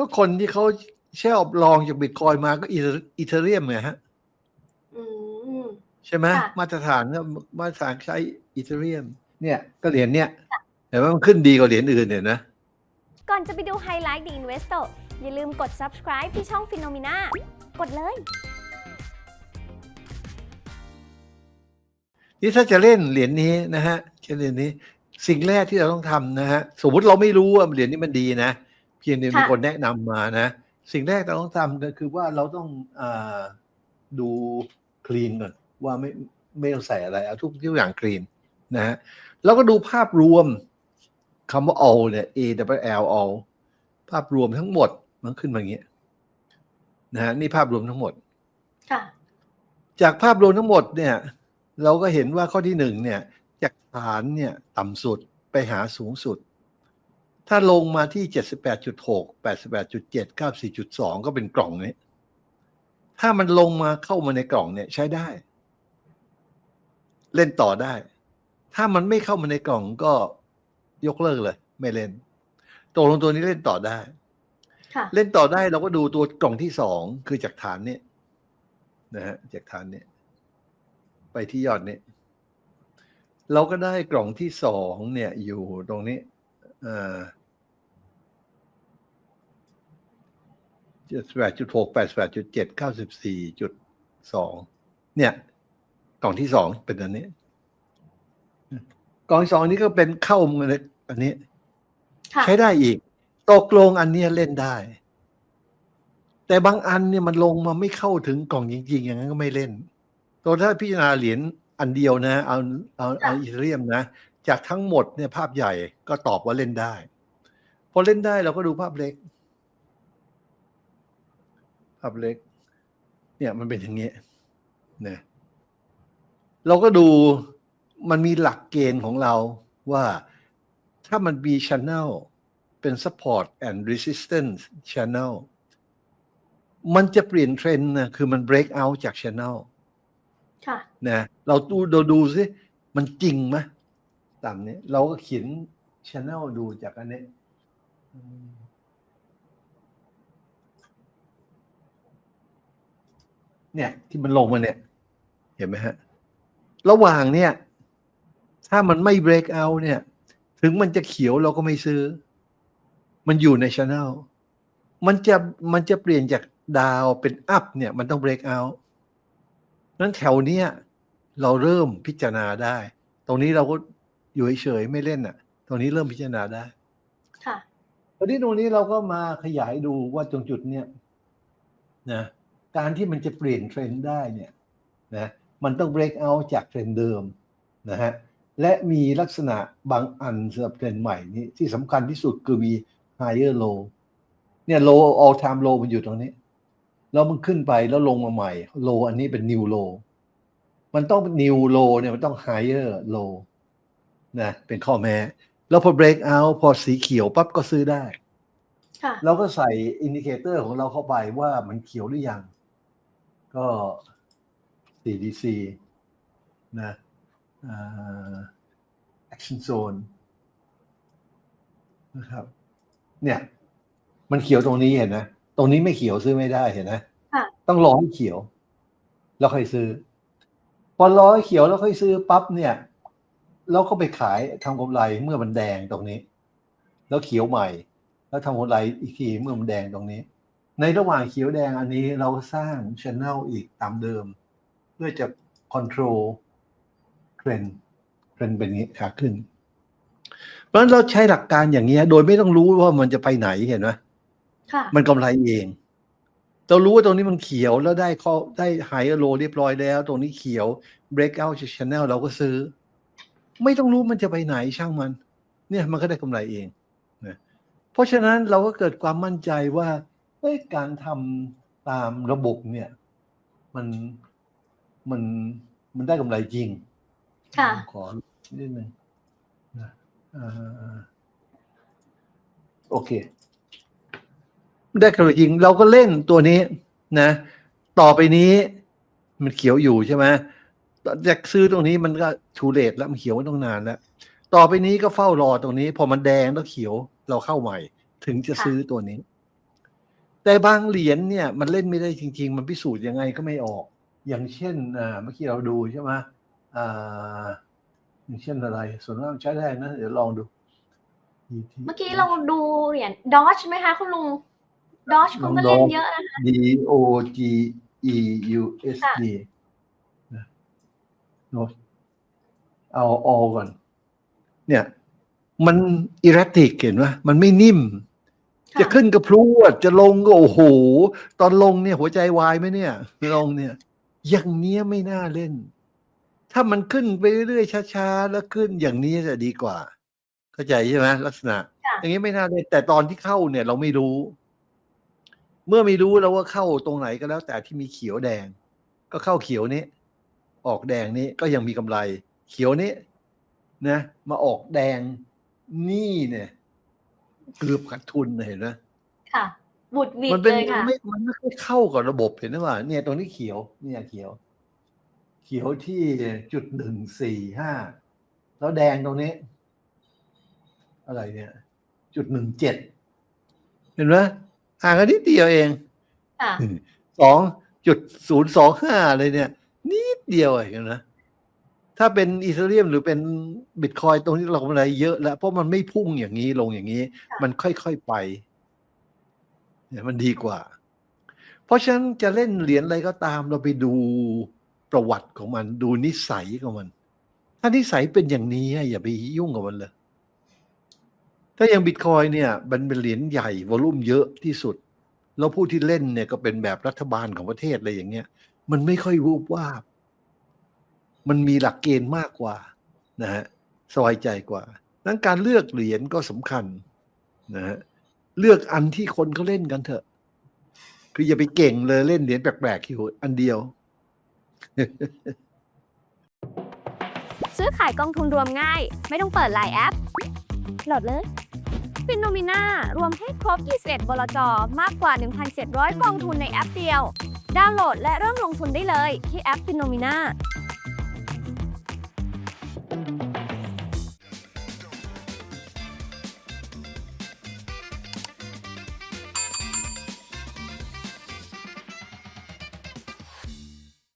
ก็คนที่เขาแช่อบลองจากบิตคอยมาก็อีเทเรียมไงฮะอืมใช่ไหมค่ะมาตรฐานก็มาตรฐานใช้อีเทเรียม เนี่ย ก็เหรียญเนี่ยแต่ว่ามันขึ้นดีกว่าเหรียญอื่นเนี่ยนะ ก่อนจะไปดูไฮไลท์ The Investor อย่าลืมกด subscribe ที่ช่อง Phenomena กดเลย นี่ถ้าจะเล่นเหรียญนี้นะฮะจะเหรียญนี้ สิ่งแรกที่เราต้องทำนะฮะ สมมติเราไม่รู้ว่าเหรียญนี้มันดีนะ เพียงแต่มีค่ะคนแนะนำมานะ สิ่งแรกเราต้องทำก็คือว่าเราต้องอาดูคลีนก่อนว่าไม่ไม่ต้องใส่อะไรเอาทุกทุกอย่างคลีนนะฮะแล้วก็ดูภาพรวมคำว่า all เนี่ย A W L all ภาพรวมทั้งหมดมันขึ้นมาอย่างเงี้ยนะฮะนี่ภาพรวมทั้งหมดค่ะจากภาพรวมทั้งหมดเนี่ย เราก็เห็นว่าข้อที่หนึ่งเนี่ย จากฐานเนี่ย ต่ำสุดไปหาสูงสุด ถ้าลงมาที่ 78.6 88.7 94.2 ก็เป็นกล่องนี้ ถ้ามันลงมาเข้ามาในกล่องเนี่ยใช้ได้ เล่นต่อได้ ถ้ามันไม่เข้ามาในกล่องก็ยกเลิกเลย ไม่เล่นตกลงตัวนี้เล่นต่อได้ค่ะเล่นต่อได้เราก็ดูตัวกล่องที่สองคือจากฐานเนี่ยนะฮะจากฐานเนี่ย ไปที่ยอดเนี่ยเราก็ได้กล่องที่สองเนี่ยอยู่ตรงนี้ เจ็ดแปดจุดหกแปดแปดจุดเจ็ดเก้าสิบสี่จุดสองเนี่ยกล่องที่สองเป็นอันนี้กล่องที่สองนี้ก็เป็นเข้ามาในอันนี้ค่ะใช้ได้อีก ตกลงอันเนี้ยเล่นได้ แต่บางอันเนี่ยมันลงมาไม่เข้าถึงกล่องจริงๆ อย่างนั้นก็ไม่เล่น ตัวถ้าพิจารณาเหรียญอันเดียวนะเอาเอาเอาอีเทเรียมนะ จากทั้งหมดเนี่ยภาพใหญ่ก็ตอบว่าเล่นได้ พอเล่นได้เราก็ดูภาพเล็ก ภาพเล็กเนี่ยมันเป็นอย่างเงี้ยนะเราก็ดูมันมีหลักเกณฑ์ของเราว่าถ้ามันมี channel เป็น support and resistance channel มันจะเปลี่ยนเทรนด์นะคือมัน break out จาก channel ค่ะนะเราดูเราดูซิมันจริงไหมตามนี้ เราก็เขียน channel ดูจากอันนี้อืม เนี่ย ที่มันลงมาเนี่ย เห็นไหมฮะ ระหว่างเนี่ย ถ้ามันไม่ break out เนี่ย ถึงมันจะเขียวเราก็ไม่ซื้อ มันอยู่ใน channel มันจะมันจะเปลี่ยนจากดาวเป็น up เนี่ย มันต้อง break out นั้นแถวเนี้ยเราเริ่มพิจารณาได้ ตรงนี้เราก็อยู่เฉยๆไม่เล่นอะ ตรงนี้เริ่มพิจารณาได้ค่ะตอนนี้ตรงนี้เราก็มาขยายดูว่าตรงจุดเนี้ยนะ การที่มันจะเปลี่ยนเทรนด์ได้เนี่ยนะมันต้อง break out จากเทรนด์เดิมนะฮะและมีลักษณะบางอันสำหรับเทรนด์ใหม่นี้ที่สำคัญที่สุดคือมี higher low เนี่ย low all time low มันอยู่ตรงนี้ แล้วมันขึ้นไปแล้วลงมาใหม่ low อันนี้เป็น new low มันต้องเป็น new low เนี่ยมันต้อง higher low นะเป็นข้อแม้ แล้วพอ break out พอสีเขียวปั๊บก็ซื้อได้ค่ะเราก็ใส่อินดิเคเตอร์ของเราเข้าไปว่ามันเขียวหรือยัง ก็ CDC นะอ่า action zone นะครับ เนี่ย มันเขียวตรงนี้เห็นนะ ตรงนี้ไม่เขียวซื้อไม่ได้เห็นนะค่ะต้องรอให้เขียว แล้วค่อยซื้อ พอรอให้เขียวแล้วค่อยซื้อปั๊บเนี่ยเราก็ไปขายทำกำไรเมื่อมันแดงตรงนี้ แล้วเขียวใหม่ แล้วทำกำไรอีกทีเมื่อมันแดงตรงนี้ ในระหว่างเขียวแดงอันนี้เราสร้างช n น e l อีกตามเดิม เพื่อจะ control เทรนเทรนเป็นอย่างนี้ขาขึ้น เพราะฉะนั้นเราใช้หลักการอย่างเงี้ย โดยไม่ต้องรู้ว่ามันจะไปไหนเห็นไหมค่ะมันกำไรเอง เรารู้ว่าตรงนี้มันเขียวแล้วได้ข้อได้ไฮโลเรียบร้อยแล้ว ตรงนี้เขียว break out จาก channel เราก็ซื้อ ไม่ต้องรู้มันจะไปไหนช่างมัน เนี่ยมันก็ได้กำไรเองนะเพราะฉะนั้นเราก็เกิดความมั่นใจว่า เอ้ยการทำตามระบบเนี่ย มันมันมันได้กำไรจริง ค่ะ ขอนิดนึงนะอ่าโอเค ได้กำไรจริง เราก็เล่นตัวนี้นะ ต่อไปนี้มันเขียวอยู่ใช่ไหมจากซื้อตรงนี้มันก็ชูเลตแล้วมันเขียวมาต้องนานแล้ว ต่อไปนี้ก็เฝ้ารอตรงนี้ พอมันแดงแล้วเขียวเราเข้าใหม่ ถึงจะค่ะซื้อตัวนี้ แต่บางเหรียญเนี่ยมันเล่นไม่ได้จริง ๆ มันพิสูจน์ยังไงก็ไม่ออก อย่างเช่นอ่าเมื่อกี้เราดูใช่ไหมอ่าอย่างเช่นอะไร ส่วนมากใช้ได้นะ เดี๋ยวลองดู เมื่อกี้เราดูเหรียญดอชไหมคะ คุณลุงดอชคุณก็เล่นเยอะนะคะ D O G E U S D นะโน้ตเอาออก่อน เนี่ย มันอิรัติกเห็นไหมมันไม่นิ่มค่ะ จะขึ้นกระพรวดจะลงก็โอ้โห ตอนลงเนี่ยหัวใจวายไหมเนี่ยลงเนี่ย อย่างเนี้ยไม่น่าเล่น ถ้ามันขึ้นไปเรื่อยๆช้าๆแล้วขึ้นอย่างนี้จะดีกว่า เข้าใจใช่ไหมลักษณะค่ะอย่างนี้ไม่น่าเล่น แต่ตอนที่เข้าเนี่ย เราไม่รู้ เมื่อไม่รู้แล้วว่าเข้าตรงไหนก็แล้ว แต่ที่มีเขียวแดง ก็เข้าเขียวนี้ออกแดงนี้ก็ยังมีกำไร เขียวนี้นะ มาออกแดงนี่เนี่ย เกือบขาดทุนนะเห็นไหมค่ะบุดหวิดมันเป็นเลยค่ะ ไม่มันไม่ค่อยเข้ากับระบบเห็นไหมว่าเนี่ยตรงนี้เขียว เนี่ยเขียว เขียวที่จุดหนึ่งสี่ห้าแล้วแดงตรงนี้ อะไรเนี่ย จุดหนึ่งเจ็ดเห็นไหมห่างกันนิดเดียวเองค่ะ สองจุดศูนย์สองห้าเลยเนี่ย นิดเดียวเองนะ ถ้าเป็นอีเธเรียมหรือเป็นบิตคอยตรงนี้เรากำไรเยอะแล้ว เพราะมันไม่พุ่งอย่างนี้ลงอย่างนี้ค่ะมันค่อยๆไปเนี่ยมันดีกว่า เพราะฉะนั้นจะเล่นเหรียญอะไรก็ตามเราไปดูประวัติของมัน ดูนิสัยของมัน ถ้านิสัยเป็นอย่างนี้อะอย่าไปยุ่งกับมันเลย ถ้าอย่างบิตคอยเนี่ยมันเป็นเหรียญใหญ่วอลุ่มเยอะที่สุด แล้วผู้ที่เล่นเนี่ยก็เป็นแบบรัฐบาลของประเทศอะไรอย่างเงี้ย มันไม่ค่อยวูบวาบ มันมีหลักเกณฑ์มากกว่านะฮะสบายใจกว่าดังการเลือกเหรียญก็สำคัญนะฮะเลือกอันที่คนเขาเล่นกันเถอะ คืออย่าไปเก่งเลยเล่นเหรียญแปลกๆอยู่อันเดียว ซื้อขายกองทุนรวมง่าย ไม่ต้องเปิดหลายแอปโหลดเลยฟินโนมิน่ารวมให้ครบ 21 บลจ มากกว่า 1,700 กองทุนในแอปเดียว ดาวน์โหลดและเริ่มลงทุนได้เลยที่แอปฟินโนมิน่า